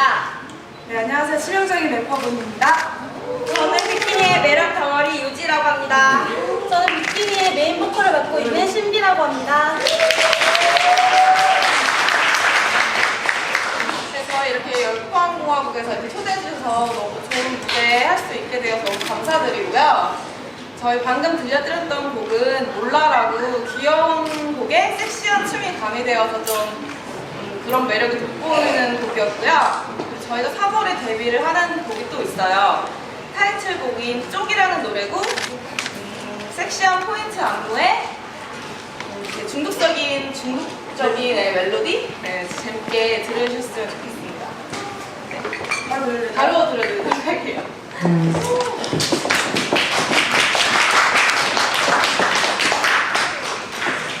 안녕하세요. 실용적인 래퍼분입니다. 저는 비키니의 매력 덩어리 유지라고 합니다. 저는 비키니의 메인 보컬을 맡고 있는 신비라고 합니다. 그래서 이렇게 열포항공화국에서 이렇게 초대해 주셔서 너무 좋은 무대 할 수 있게 되어서 너무 감사드리고요. 저희 방금 들려드렸던 곡은 몰라라고 귀여운 곡에 섹시한 춤이 가미되어서 좀 음, 그런 매력이 돋보이는 곡이었고요. 그리고 저희가 3월에 데뷔를 하는 곡이 또 있어요. 타이틀곡인 쪽이라는 노래고 음, 섹시한 포인트 안무에 음, 이렇게 중독적인 중독적인 네, 멜로디 네, 재밌게 들으셨으면 좋겠습니다. 네, 바로 들려드리도록 할게요.